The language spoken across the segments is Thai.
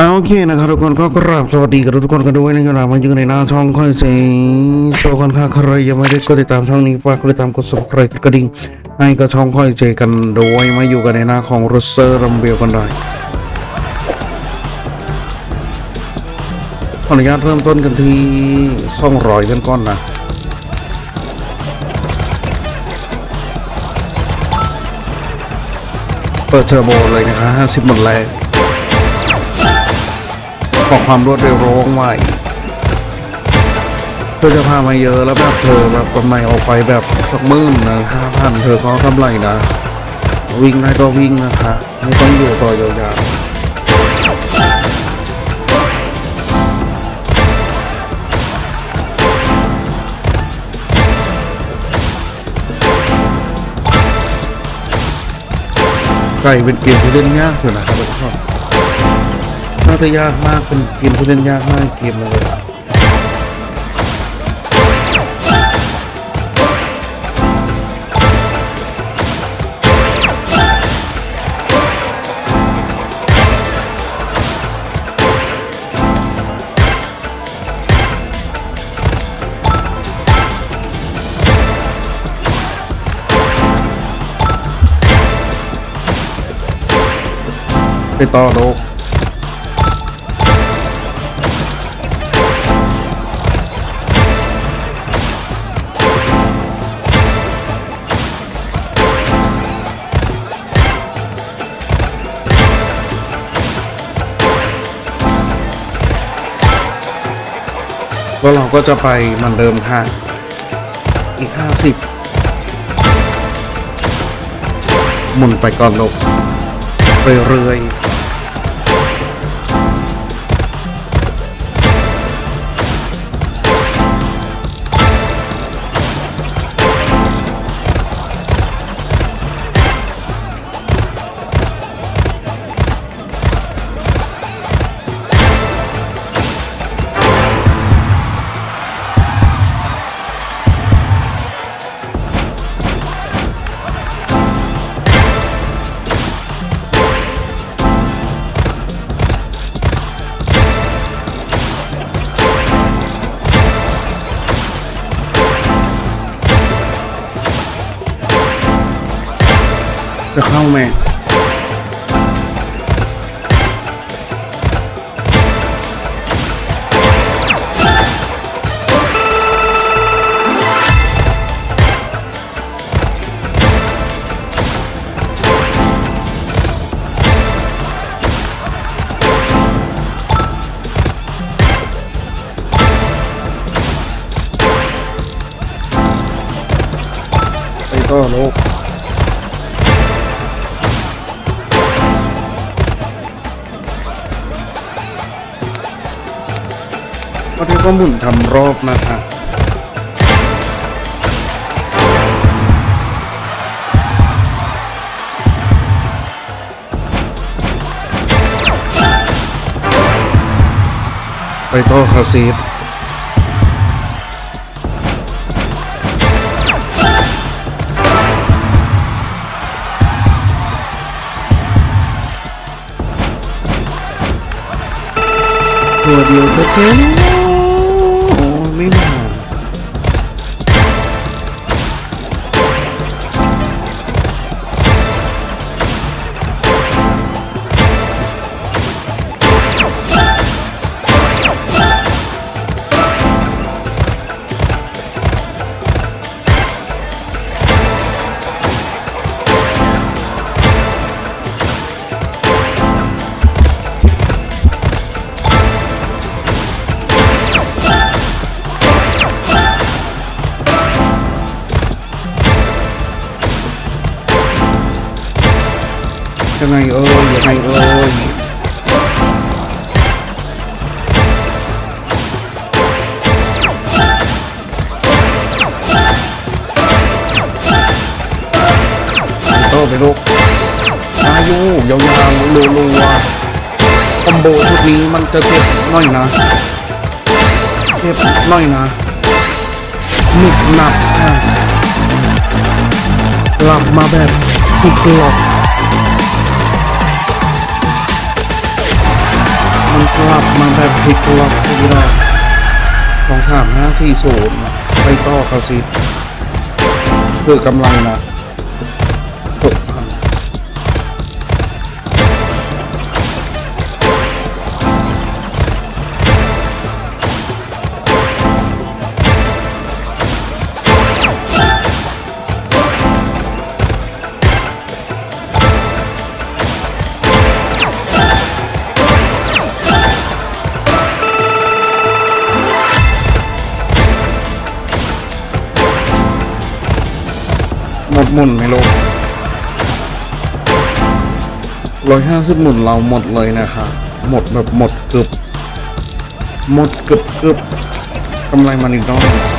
เอาโอเคนะครับทุกคนก็กราบสวัสดีกับทุกคนกันด้วยนะครับมาอยู่ในหน้าช่องค่อยเสีโซกันค่ะใครยังไม่ได้กดติดตามช่องนี้ฝากกดติดตามกด subscribe กดกระดิ่งให้กับช่องค่อยเจกันด้วยมาอยู่กันในหน้าของรสเซอร์รัมเบลกันได้ขออนุญาตเริ่มต้นกันที่ซ่องรอยกันก่อนนะเปิดเทอร์โบเลยนะคะ50หมดแรง ขอความรวดเร็วร้องไวเธอจะพามาเยอะแล้วแบบเธอแบบกำไรออกไปแบบสักมื่นนะห้าพันเธอก็กำไรนะ วิ่งได้ก็วิ่งนะคะ ไม่ต้องอยู่ต่อยาวๆไก่เป็นเกมที่เล่นยากอยู่นะครับ จะยากมากเป็นเกมที่เล่นยากมากเกมเลยอะไปต่อโลก แล้วเราก็จะไปมันเดิมค่ะ อีกห้าสิบหมุนไปก่อนลบไปเรื่อย จะ ก็เรียกว่าหมุนทำรอบนะคะไปต่อคาซีดตัวเดียวแท้ๆโอ้นา ยังไงเอ่ยยังไงเอ่ยโตไปลูกอายุยาวๆรัวๆคอมโบชุดนี้มันจะเจ็บน่อยนะเจ็บน่อยนะหนุกหนักค่ะกลับมาแบบติดกลอก มกลับมาแบบพลิกล็อกทีละสองสามห้าสี่ศูนย์ไปต่อเขาสิคือกำลังนะ นไม่ลูกร้อยห้าสิบหมุนเราหมดเลยนะคะหมดแบบหมดเกือบหมดเกือบเกือบกำไรมันอีกน้อบ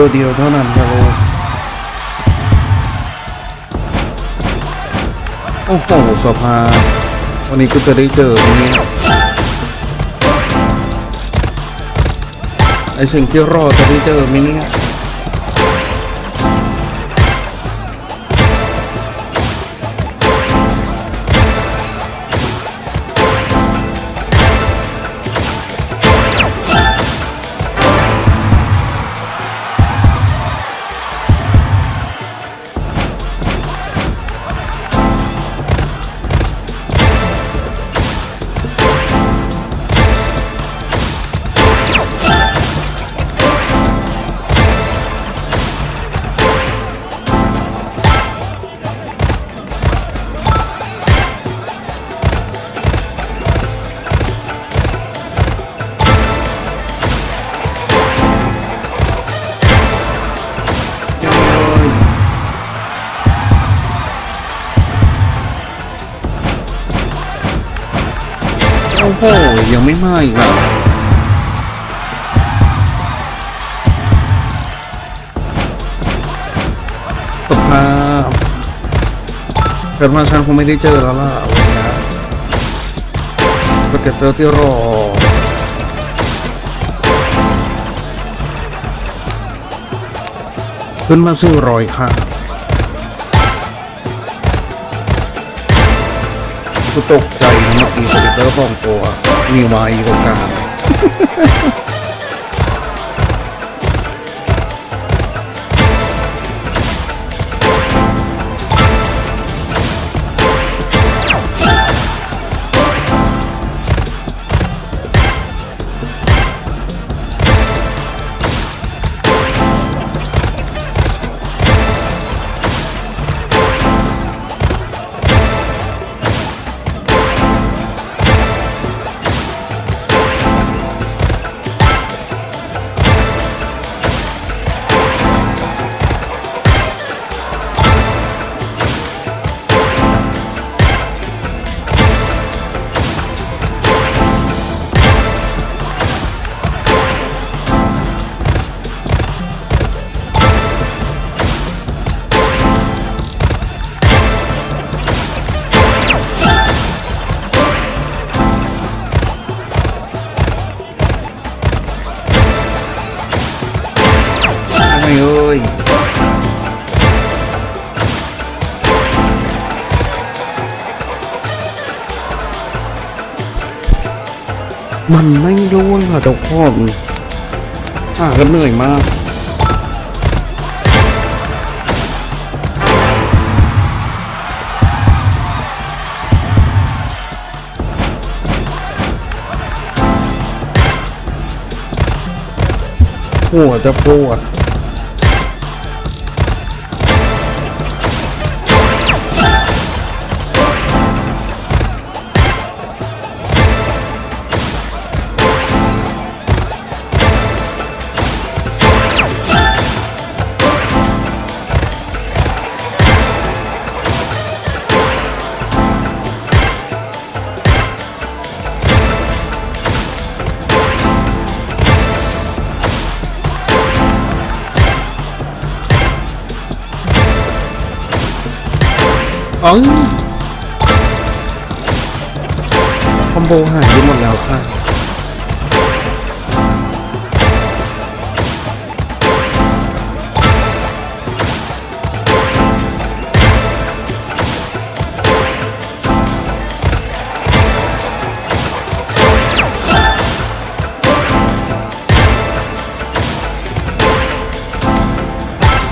ตัวเดียวเท่านั้นครับลูกโอ้โหสภา วันนี้กูจะได้เจอไหมเนี่ยไอสิ่งที่รอจะได้เจอไหมเนี่ย โอ้โห ยังไม่มาอีกเหรอสภาเกิดมาฉันคงไม่ได้เจอแล้วล่ะวันนี้ก็จะเจอที่รอขึ้นมาซื้อรอยค่ะ ตกใจนะเมื่อกี้สเกตเตอร์ฟองตัวมีมาอีกกลาง ยมันไม่ร่วงค่ะทุกคนหากันเหนื่อยมากหัวจะปวด อ๋อคอมโบหายไปหมดแล้วค่ะ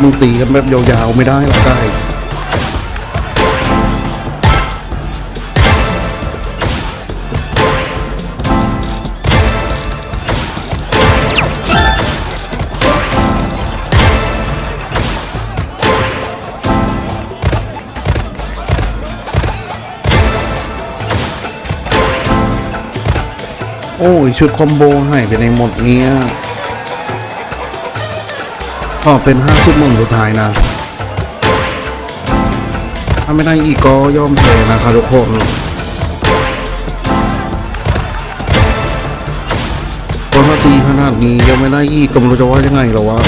มึงตีกันแบบยาวๆไม่ได้หรอกได้ อ้ยชุดคอมโบหายไปในหมดเนี้ยขอเป็นห้าชุดมุมสุดท้ายนะ ถ้าไม่ได้อีกก็ย่อมแพ้นะครับทุกคนก็ถ้าตีขนาดนี้ยังไม่ได้อีกก็ไม่รู้จะว่ายังไงหรอวะ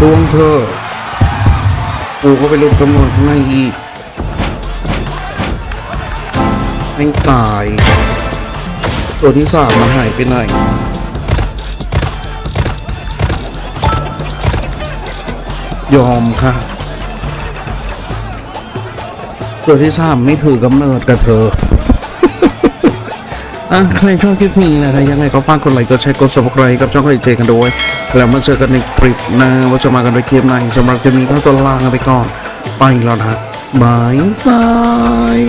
ดวงเธอกูก็ไปลดจำนวนข้างในอีกแม่งตาย ตัวที่สามมันหายไปไหนยอมค่ะ ตัวที่สามไม่ถือกำเนิดกับเธอ อะใครชอบคลิปนี้นะถ้ายังไงก็ฝากกดไลค์กดแชร์กด subscribe กับช่องไอเจกันด้วย แล้วมาเจอกันในคลิปหน้าว่าจะมากันในเกมไหนสำหรับคลิปนี้ก็ตัวลากันไปก่อน ไปแล้วนะบายบาย